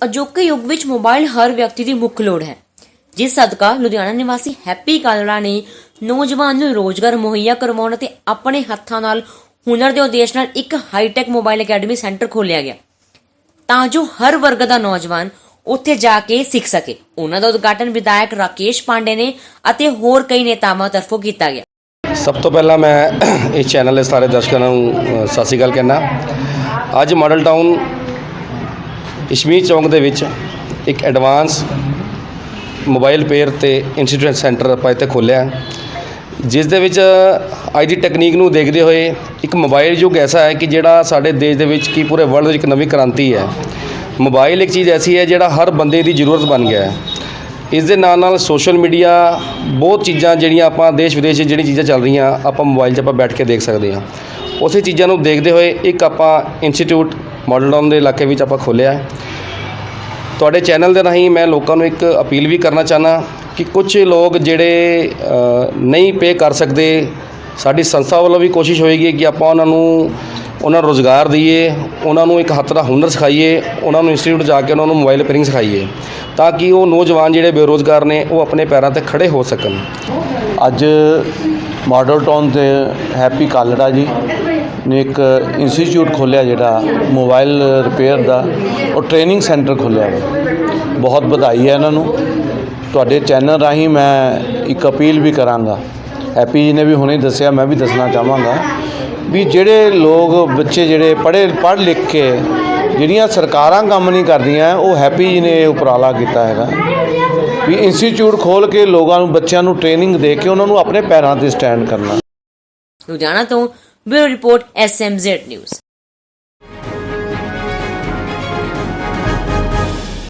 ਅਜੋਕੇ ਯੁੱਗ ਵਿੱਚ ਮੋਬਾਈਲ ਹਰ ਵਿਅਕਤੀ ਦੀ ਮੁੱਖ ਲੋੜ ਹੈ। ਜਿਸ ਸਦਕਾ ਲੁਧਿਆਣਾ ਨਿਵਾਸੀ ਹੈਪੀ ਕਾਲੜਾ ਨੇ ਨੌਜਵਾਨ ਨੂੰ ਰੋਜ਼ਗਾਰ ਮੁਹੱਈਆ ਕਰਵਾਉਣ ਅਤੇ ਆਪਣੇ ਹੱਥਾਂ ਨਾਲ ਹੁਨਰ ਦੇ ਉਦੇਸ਼ ਨਾਲ ਇੱਕ ਹਾਈਟੈਕ ਮੋਬਾਈਲ ਅਕੈਡਮੀ ਸੈਂਟਰ ਖੋਲ੍ਹਿਆ ਗਿਆ। ਤਾਂ ਜੋ ਹਰ ਵਰਗ ਦਾ ਨੌਜਵਾਨ ਉੱਥੇ ਜਾ ਕੇ ਸਿੱਖ ਸਕੇ। ਉਹਨਾਂ ਦਾ ਉਦਘਾਟਨ ਵਿਧਾਇਕ ਰਾਕੇਸ਼ ਪਾਂਡੇ ਨੇ ਅਤੇ ਹੋਰ ਕਈ ਨੇਤਾਵਾਂ ਤਰਫੋਂ ਕੀਤਾ ਗਿਆ। ਸਭ ਤੋਂ ਪਹਿਲਾਂ ਮੈਂ ਇਸ ਚੈਨਲ ਦੇ ਸਾਰੇ ਦਰਸ਼ਕਾਂ ਨੂੰ ਸਤਿ ਸ਼੍ਰੀ ਅਕਾਲ ਕਹਿਣਾ ਅੱਜ ਮਾਡਲ ਟਾਊਨ ਇਸ਼ਮੀ ਚੌਂਕ ਦੇ ਵਿੱਚ ਇੱਕ ਐਡਵਾਂਸ ਮੋਬਾਈਲ ਪੇਅਰ ਤੇ ਇੰਸਟੀਟਿਊਟ ਸੈਂਟਰ ਆਪਾਂ ਇੱਥੇ ਖੋਲ੍ਹਿਆ ਜਿਸ ਦੇ ਵਿੱਚ ਅੱਜ ਦੀ ਟੈਕਨੀਕ ਨੂੰ ਦੇਖਦੇ ਹੋਏ ਇੱਕ ਮੋਬਾਈਲ ਯੁੱਗ ਐਸਾ ਹੈ ਕਿ ਜਿਹੜਾ ਸਾਡੇ ਦੇਸ਼ ਦੇ ਵਿੱਚ ਕੀ ਪੂਰੇ ਵਰਲਡ ਵਿੱਚ ਇੱਕ ਨਵੀਂ ਕ੍ਰਾਂਤੀ ਹੈ। ਮੋਬਾਈਲ ਇੱਕ ਚੀਜ਼ ਐਸੀ ਹੈ ਜਿਹੜਾ ਹਰ ਬੰਦੇ ਦੀ ਜ਼ਰੂਰਤ ਬਣ ਗਿਆ ਹੈ। ਇਸ ਦੇ ਨਾਲ ਨਾਲ ਸੋਸ਼ਲ ਮੀਡੀਆ ਬਹੁਤ ਚੀਜ਼ਾਂ ਜਿਹੜੀਆਂ ਆਪਾਂ ਦੇਸ਼ ਵਿਦੇਸ਼ 'ਚ ਜਿਹੜੀ ਚੀਜ਼ਾਂ ਚੱਲ ਰਹੀਆਂ ਆਪਾਂ ਮੋਬਾਈਲ 'ਚ ਆਪਾਂ ਬੈਠ ਕੇ ਦੇਖ ਸਕਦੇ ਹਾਂ। ਉਸੇ ਚੀਜ਼ਾਂ ਨੂੰ ਦੇਖਦੇ ਹੋਏ ਇੱਕ ਆਪਾਂ ਇੰਸਟੀਟਿਊਟ ਮਾਡਲ ਟਾਊਨ ਦੇ ਇਲਾਕੇ ਵਿੱਚ ਆਪਾਂ ਖੋਲ੍ਹਿਆ ਹੈ। ਤੁਹਾਡੇ ਚੈਨਲ ਦੇ ਰਾਹੀਂ ਮੈਂ ਲੋਕਾਂ ਨੂੰ ਇੱਕ ਅਪੀਲ ਵੀ ਕਰਨਾ ਚਾਹਨਾ ਕਿ ਕੁਝ ਲੋਕ ਜਿਹੜੇ ਨਹੀਂ ਪੇ ਕਰ ਸਕਦੇ, ਸਾਡੀ ਸੰਸਥਾ ਵੱਲੋਂ ਵੀ ਕੋਸ਼ਿਸ਼ ਹੋਏਗੀ ਕਿ ਆਪਾਂ ਉਹਨਾਂ ਨੂੰ ਉਹਨਾਂ ਨੂੰ ਰੋਜ਼ਗਾਰ ਦਈਏ, ਉਹਨਾਂ ਨੂੰ ਇੱਕ ਹੱਥ ਦਾ ਹੁਨਰ ਸਿਖਾਈਏ, ਉਹਨਾਂ ਨੂੰ ਇੰਸਟੀਚਿਊਟ ਜਾ ਕੇ ਉਹਨਾਂ ਨੂੰ ਮੋਬਾਈਲ ਰਿਪੇਅਰਿੰਗ ਸਿਖਾਈਏ, ਤਾਂ ਕਿ ਉਹ ਨੌਜਵਾਨ ਜਿਹੜੇ ਬੇਰੋਜ਼ਗਾਰ ਨੇ, ਉਹ ਆਪਣੇ ਪੈਰਾਂ ਤੇ ਖੜੇ ਹੋ ਸਕਣ। ਅੱਜ ਮਾਡਲ ਟਾਊਨ ਤੇ ਹੈਪੀ ਕਾਲੜਾ ਜੀ ਨੇ ਇੱਕ ਇੰਸਟੀਚਿਊਟ ਖੋਲ੍ਹਿਆ ਜਿਹੜਾ ਮੋਬਾਈਲ ਰਿਪੇਅਰ ਦਾ, ਉਹ ਟ੍ਰੇਨਿੰਗ ਸੈਂਟਰ ਖੋਲ੍ਹਿਆ ਹੈ ਬਹੁਤ ਵਧਾਈ ਹੈ ਇਹਨਾਂ ਨੂੰ। ਤੁਹਾਡੇ ਚੈਨਲ ਰਾਹੀਂ ਮੈਂ ਇੱਕ ਅਪੀਲ ਵੀ ਕਰਾਂਗਾ। ਹੈਪੀ ਜੀ ਨੇ ਵੀ ਹੁਣੇ ਦੱਸਿਆ, ਮੈਂ ਵੀ ਦੱਸਣਾ ਚਾਹਾਂਗਾ ਵੀ ਜਿਹੜੇ ਲੋਕ, ਬੱਚੇ ਜਿਹੜੇ ਪੜ੍ਹੇ, ਪੜ੍ਹ ਲਿਖ ਕੇ ਜਿਹੜੀਆਂ ਸਰਕਾਰਾਂ ਕੰਮ ਨਹੀਂ ਕਰਦੀਆਂ, ਉਹ ਹੈਪੀ ਜੀ ਨੇ ਉਪਰਾਲਾ ਕੀਤਾ ਹੈਗਾ। ਵੀ ਇੰਸਟੀਚਿਊਟ ਖੋਲ ਕੇ ਲੋਕਾਂ ਨੂੰ, ਬੱਚਿਆਂ ਨੂੰ ਟ੍ਰੇਨਿੰਗ ਦੇ ਕੇ ਉਹਨਾਂ ਨੂੰ ਆਪਣੇ ਪੈਰਾਂ ਤੇ ਸਟੈਂਡ ਕਰਨਾ। ਲੁਧਿਆਣਾ ਤੋਂ ਬਿਊਰੋ ਰਿਪੋਰਟ ਐਸਐਮਜ਼ੈਡ ਨਿਊਜ਼